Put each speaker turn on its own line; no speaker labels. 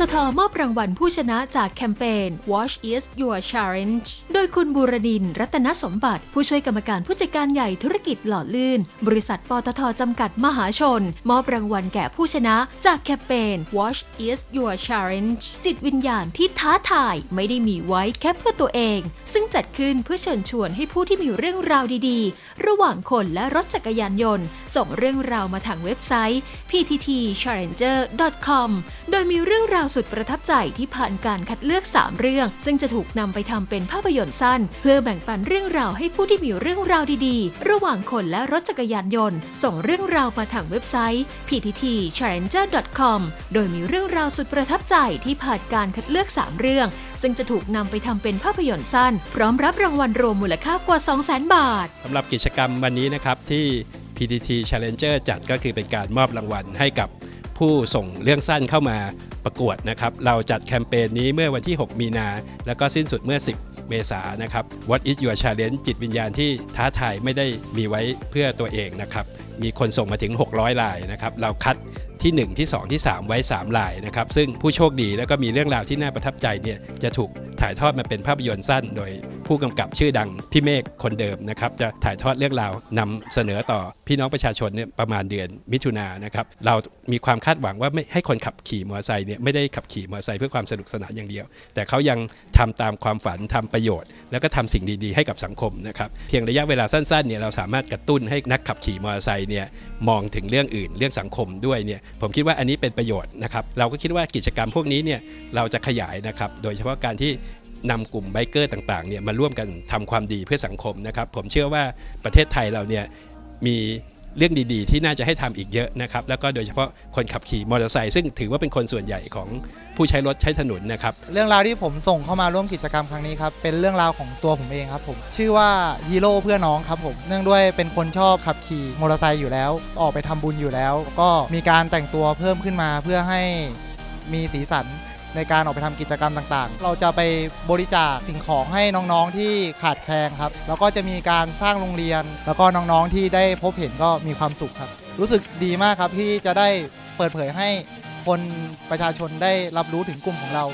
ตทมอบรางวัลผู้ชนะจากแคมเปญ Watch is Your Challenge โดยคุณบูรดินร์รัตนสมบัติ ผู้ช่วยกรรมการผู้จัดการใหญ่ธุรกิจหล่อลื่น บริษัทปตทจำกัดมหาชน มอบรางวัลแก่ผู้ชนะจากแคมเปญ Watch is Your Challenge จิตวิญญาณที่ท้าทายไม่ได้มีไว้แค่เพื่อตัวเอง ซึ่งจัดขึ้นเพื่อเชิญชวนให้ผู้ที่มีเรื่องราวดีๆ ระหว่างคนและรถจักรยานยนต์ ส่งเรื่องราวมาทางเว็บไซต์ pttchallenger.com โดยมีเรื่องราวสุดประทับใจที่ผ่านการคัดเลือก 3 เรื่อง ซึ่งจะถูกนำไปทำเป็นภาพยนตร์สั้น เพื่อแบ่งปันเรื่องราวให้ผู้ที่มีเรื่องราวดีๆ ระหว่างคนและรถจักรยานยนต์ ส่งเรื่องราวมาทางเว็บไซต์ pttchallenger.com โดยมีเรื่องราวสุดประทับใจที่ผ่านการคัดเลือก 3 เรื่อง ซึ่งจะถูกนำไปทำเป็นภาพยนตร์สั้น พร้อมรับรางวัลรวมมูลค่ากว่า 200,000 บาท
สำหรับกิจกรรมวันนี้นะครับที่ PTT Challenger จัดก็คือเป็นการมอบรางวัลให้กับผู้ส่งเรื่องสั้นเข้ามา ประกวดนะครับ เราจัดแคมเปญนี้เมื่อวันที่ 6 มีนา แล้วก็สิ้นสุดเมื่อ 10 เมษายนนะครับ What is your challenge จิตวิญญาณที่ท้าทายไม่ได้มีไว้เพื่อตัวเองนะครับ มีคนส่งมาถึง 600 ลายนะครับ เราคัดที่ 1 ที่ 2 ที่ 3 ไว้ 3 ลายนะครับ ซึ่งผู้โชคดีแล้วก็มีเรื่องราวที่น่าประทับใจเนี่ยจะถูกถ่ายทอดมาเป็นภาพยนตร์สั้นโดย ผู้กำกับชื่อดังพี่เมฆคนเดิมนะครับจะถ่ายทอดเรื่องราวนำเสนอต่อพี่น้องประชาชนเนี่ยประมาณเดือนมิถุนายนนะครับเรามีความคาดหวังว่าไม่ให้คนขับขี่มอเตอร์ไซค์เนี่ยไม่ได้ขับขี่มอเตอร์ไซค์เพื่อความสนุกสนานอย่างเดียว แต่เขายังทำตามความฝันทำประโยชน์ แล้วก็ทำสิ่งดีๆ ให้กับสังคมนะครับเพียงระยะเวลาสั้นๆเนี่ยเราสามารถกระตุ้นให้นักขับขี่มอเตอร์ไซค์เนี่ยมองถึงเรื่องอื่นเรื่องสังคมด้วยเนี่ยผมคิดว่าอันนี้เป็นประโยชน์นะครับเราก็คิดว่ากิจกรรมพวกนี้เนี่ยเราจะขยายนะครับโดยเฉพาะการที่ นำกลุ่มไบเกอร์ต่างๆเนี่ยมาร่วมกันทำความดีเพื่อสังคมนะครับ ผมเชื่อว่าประเทศไทยเราเนี่ยมีเรื่องดีๆ ที่น่าจะให้ทำอีกเยอะนะครับ แล้วก็โดยเฉพาะคนขับขี่มอเตอร์ไซค์ซึ่งถือว่าเป็นคนส่วนใหญ่ของผู้ใช้รถใช้ถนนนะครับ
เรื่องราวที่ผมส่งเข้ามาร่วมกิจกรรมครั้งนี้ครับ เป็นเรื่องราวของตัวผมเองครับผม ชื่อว่าฮีโร่เพื่อน้องครับผม เนื่องด้วยเป็นคนชอบขับขี่มอเตอร์ไซค์อยู่แล้ว ออกไปทำบุญอยู่แล้ว ก็มีการแต่งตัวเพิ่มขึ้นมาเพื่อให้มีสีสัน ในการออกไปทำกิจกรรมต่างๆ เราจะไปบริจาคสิ่งของให้น้องๆที่ขาดแคลนครับ แล้วก็จะมีการสร้างโรงเรียน แล้วก็น้องๆที่ได้พบเห็นก็มีความสุขครับ รู้สึกดีมากครับที่จะได้เปิดเผยให้คนประชาชนได้รับรู้ถึงกลุ่มของเรา